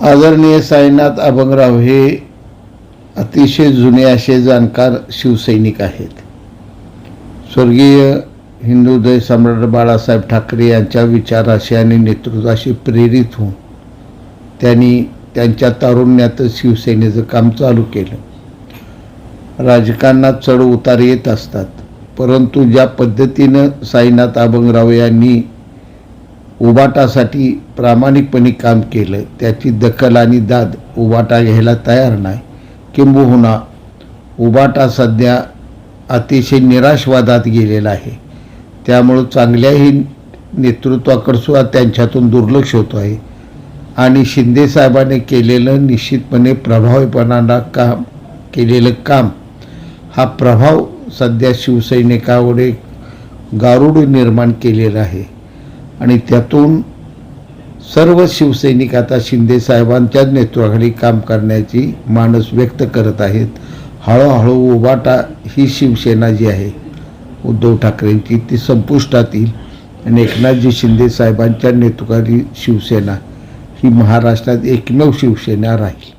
आदरणीय साईनाथ अभंगराव हे अतिशय जुने असे जाणकार शिवसैनिक आहेत. स्वर्गीय हिंदूदय सम्राट बाळासाहेब ठाकरे यांच्या विचाराशी आणि नेतृत्वाशी प्रेरित होऊन त्यांनी त्यांच्या तारुण्यातच शिवसेनेचं काम चालू केलं. राजकारणात चढ उतार येत असतात परंतु ज्या पद्धतीनं साईनाथ अभंगराव यांनी उबाटासाठी प्रामाणिकपणे काम केलं. त्याची दखल आणि दाद उबाटा घ्यायला तयार नाही. किंबहुना उबाटा सध्या अतिशय निराशवादात गेलेला आहे. त्यामुळं चांगल्याही नेतृत्वाकडसुद्धा त्यांच्यातून दुर्लक्ष होतो आहे. आणि शिंदेसाहेबाने केलेलं निश्चितपणे प्रभावीपणाला काम केलेलं काम. हा प्रभाव सध्या शिवसैनिकावर एक गारुड निर्माण केलेला आहे. आणि त्यातून सर्व शिवसैनिक आता शिंदे साहेबांच्याच नेतृत्वाखाली काम करण्याची मानस व्यक्त करत आहेत. हळूहळू उभाटा ही शिवसेना जी आहे उद्धव ठाकरेंची ती संपुष्टात येईल आणि एकनाथजी शिंदे साहेबांच्या नेतृत्वाखाली शिवसेना ही महाराष्ट्रात एकमेव शिवसेना राहील.